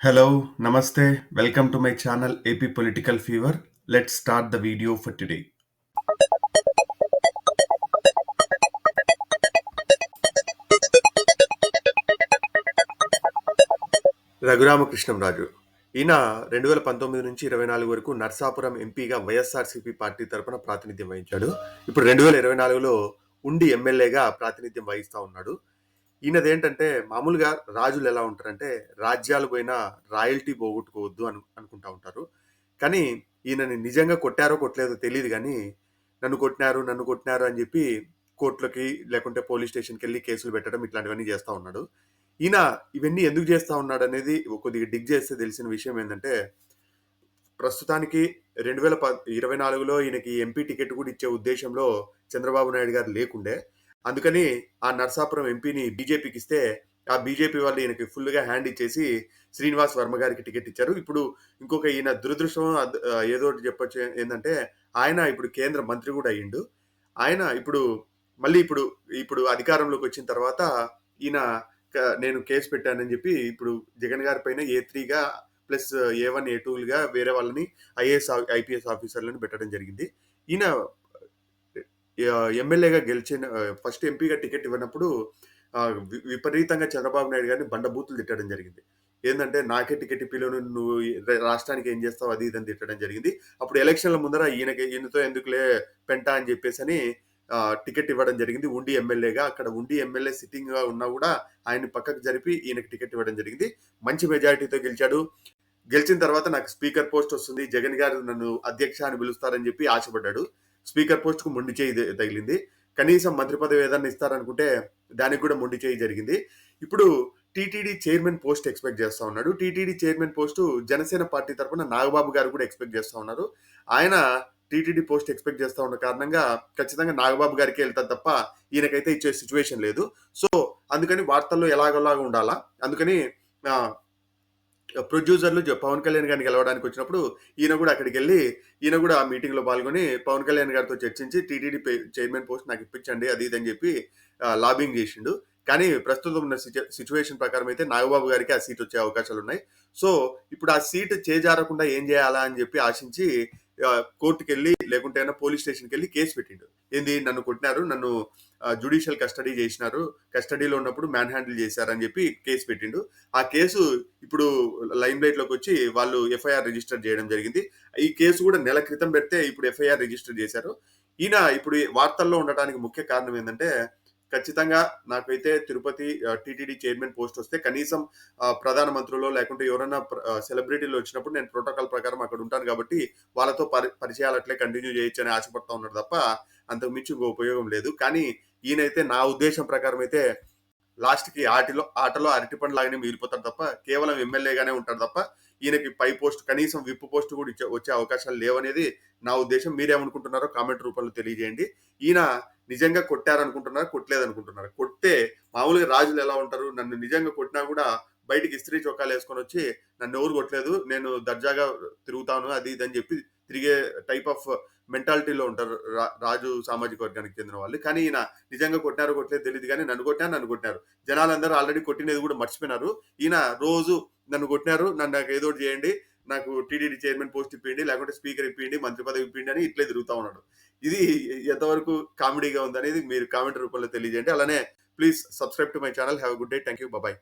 Hello, Namaste. Welcome to my channel AP Political Fever. Let's start the video for Raghuramakrishnam Raghurama Krishnam Raju ఈయన రెండు వేల పంతొమ్మిది నుంచి ఇరవై నాలుగు వరకు నర్సాపురం ఎంపీగా వైఎస్ఆర్సీపీ పార్టీ తరపున ప్రాతినిధ్యం వహించాడు ఇప్పుడు రెండు వేల ఇరవై నాలుగులో ఉండి ఎమ్మెల్యేగా ప్రాతినిధ్యం వహిస్తూ ఉన్నాడు ఈయనది ఏంటంటే మామూలుగా రాజులు ఎలా ఉంటారంటే రాజ్యాలు పోయినా రాయల్టీ పోగొట్టుకోవద్దు అను అనుకుంటా ఉంటారు. కానీ ఈయనని నిజంగా కొట్టారో కొట్టలేదో తెలియదు కానీ నన్ను కొట్టినారు నన్ను కొట్టినారు అని చెప్పి కోర్టులకి లేకుంటే పోలీస్ స్టేషన్కి వెళ్ళి కేసులు పెట్టడం ఇట్లాంటివన్నీ చేస్తూ ఉన్నాడు. ఈయన ఇవన్నీ ఎందుకు చేస్తూ ఉన్నాడు అనేది కొద్దిగా డిగ్ చేస్తే తెలిసిన విషయం ఏంటంటే ప్రస్తుతానికి రెండు వేల ప ఇరవై నాలుగులో ఈయనకి ఎంపీ టికెట్ కూడా ఇచ్చే ఉద్దేశంలో చంద్రబాబు నాయుడు గారు లేకుండే అందుకని ఆ నర్సాపురం ఎంపీని బీజేపీకి ఇస్తే ఆ బీజేపీ వాళ్ళు ఈయనకి ఫుల్గా హ్యాండ్ ఇచ్చేసి శ్రీనివాస్ వర్మ గారికి టికెట్ ఇచ్చారు. ఇప్పుడు ఇంకొక ఈయన దురదృష్టం ఏదో ఒకటి చెప్పొచ్చు ఏంటంటే ఆయన ఇప్పుడు కేంద్ర మంత్రి కూడా అయ్యిండు. ఆయన ఇప్పుడు మళ్ళీ ఇప్పుడు ఇప్పుడు అధికారంలోకి వచ్చిన తర్వాత ఈయన నేను కేసు పెట్టానని చెప్పి ఇప్పుడు జగన్ గారి పైన ఏ త్రీగా ప్లస్ ఏ వన్ ఏ టూలుగా వేరే వాళ్ళని ఐఏఎస్ ఐపీఎస్ ఆఫీసర్లను పెట్టడం జరిగింది. ఈయన ఎమ్మెల్యేగా గెలిచిన ఫస్ట్ ఎంపీగా టికెట్ ఇవ్వనప్పుడు విపరీతంగా చంద్రబాబు నాయుడు గారిని బండబూతులు తిట్టడం జరిగింది. ఏంటంటే నాకే టికెట్ ఇప్పిలోను నువ్వు రాష్ట్రానికి ఏం చేస్తావు అది ఇదని తిట్టడం జరిగింది. అప్పుడు ఎలక్షన్ల ముందర ఈయనకి ఈయనతో ఎందుకులే పెంట అని చెప్పేసి అని టికెట్ ఇవ్వడం జరిగింది. ఉండి ఎమ్మెల్యేగా అక్కడ ఉండి ఎమ్మెల్యే సిట్టింగ్గా ఉన్నా కూడా ఆయన పక్కకు జరిపి ఈయనకి టికెట్ ఇవ్వడం జరిగింది. మంచి మెజారిటీతో గెలిచాడు. గెలిచిన తర్వాత నాకు స్పీకర్ పోస్ట్ వస్తుంది. జగన్ గారు నన్ను అధ్యక్ష అని పిలుస్తారని చెప్పి ఆశపడ్డాడు. స్పీకర్ పోస్ట్కు మొండి చేయి తగిలింది. కనీసం మంత్రి పదవి ఏదైనా ఇస్తారనుకుంటే దానికి కూడా మొండి చేయి జరిగింది. ఇప్పుడు టీటీడీ చైర్మన్ పోస్ట్ ఎక్స్పెక్ట్ చేస్తూ ఉన్నాడు. TTD chairman post Janasena party తరఫున నాగబాబు గారు కూడా ఎక్స్పెక్ట్ చేస్తూ ఉన్నారు. ఆయన టీటీడీ పోస్ట్ ఎక్స్పెక్ట్ చేస్తూ ఉన్న కారణంగా ఖచ్చితంగా నాగబాబు గారికి వెళ్తారు తప్ప ఈయనకైతే ఇచ్చే సిచ్యువేషన్ లేదు. సో అందుకని వార్తల్లో ఎలాగోలాగా ఉండాలా? అందుకని ప్రొడ్యూసర్లు పవన్ కళ్యాణ్ గారిని గెలవడానికి వచ్చినప్పుడు ఈయన కూడా అక్కడికి వెళ్ళి ఈయన కూడా ఆ మీటింగ్లో పాల్గొని పవన్ కళ్యాణ్ గారితో చర్చించి టీటీడీ చైర్మన్ పోస్ట్ నాకు ఇప్పించండి అది ఇది అని చెప్పి లాబింగ్ చేసిండు. కానీ ప్రస్తుతం ఉన్న సిచ్యువేషన్ ప్రకారం అయితే నాగబాబు గారికి ఆ సీట్ వచ్చే అవకాశాలు ఉన్నాయి. సో ఇప్పుడు ఆ సీట్ చేజారకుండా ఏం చేయాలా అని చెప్పి ఆశించి కోర్టుకి వెళ్ళి లేకుంటే పోలీస్ స్టేషన్కి వెళ్ళి కేసు పెట్టిండు. ఏంది? నన్ను కొట్టినారు నన్ను జుడిషియల్ కస్టడీ చేసినారు కస్టడీలో ఉన్నప్పుడు మ్యాన్ హ్యాండిల్ చేశారని చెప్పి కేసు పెట్టిండు. ఆ కేసు ఇప్పుడు లైమ్ లైట్లోకి వచ్చి వాళ్ళు ఎఫ్ఐఆర్ రిజిస్టర్ చేయడం జరిగింది. ఈ కేసు కూడా నెల క్రితం పెడితే ఇప్పుడు ఎఫ్ఐఆర్ రిజిస్టర్ చేశారు. ఈయన ఇప్పుడు వార్తల్లో ఉండటానికి ముఖ్య కారణం ఏంటంటే ఖచ్చితంగా నాకైతే తిరుపతి టీటీడీ చైర్మన్ పోస్ట్ వస్తే కనీసం ఆ, ప్రధానమంత్రులు లేకుంటే ఎవరైనా సెలబ్రిటీలు వచ్చినప్పుడు నేను ప్రోటోకాల్ ప్రకారం అక్కడ ఉంటాను కాబట్టి వాళ్ళతో పరి పరిచయాలు అట్లే కంటిన్యూ చేయొచ్చు అని ఆశపడతా ఉన్నాడు తప్ప అంతకు మించి ఇంకో ఉపయోగం లేదు. కానీ ఈయనైతే నా ఉద్దేశం ప్రకారం అయితే లాస్ట్కి ఆటిలో ఆటలో ఆటలో అరటిపండు లాగానే మిగిలిపోతారు తప్ప కేవలం ఎమ్మెల్యేగానే ఉంటారు తప్ప ఈయనకి పై పోస్ట్ కనీసం విప్ పోస్ట్ కూడా ఇచ్చే వచ్చే అవకాశాలు లేవనేది నా ఉద్దేశం. మీరేమనుకుంటున్నారో కామెంట్ రూపంలో తెలియజేయండి. ఈయన నిజంగా కొట్టారనుకుంటున్నారు? కొట్టలేదనుకుంటున్నారు? కొట్టే మామూలుగా రాజులు ఎలా ఉంటారు? నన్ను నిజంగా కొట్టినా కూడా బయటికి ఇస్త్రీ చొక్కాలు వేసుకొని వచ్చి నన్ను ఎవరు కొట్టలేదు నేను దర్జాగా తిరుగుతాను అది ఇది అని చెప్పి తిరిగే టైప్ ఆఫ్ మెంటాలిటీలో ఉంటారు రా- రాజు సామాజిక వర్గానికి చెందిన వాళ్ళు. కానీ ఈయన నిజంగా కొట్టినారు కొట్టలేదు తెలియదు కానీ నన్ను కొట్టారు నన్ను కొట్టారు జనాలందరూ ఆల్రెడీ కొట్టినది కూడా మర్చిపోయినారు. ఈయన రోజు నన్ను కొట్టినారు. నన్ను నాకు ఏదో ఒకటి చేయండి. నాకు టీడీడీ చైర్మన్ పోస్ట్ ఇప్పిండి లేకుంటే స్పీకర్ ఇప్పిండి మంత్రి పదవి ఇప్పిండి అని ఇట్లే తిరుగుతూ ఉన్నాడు. ఇది ఎంతవరకు కామెడీగా ఉందనేది మీరు కామెంట్ రూపంలో తెలియజేయండి. అలానే please subscribe to my channel. Have good day thank you bye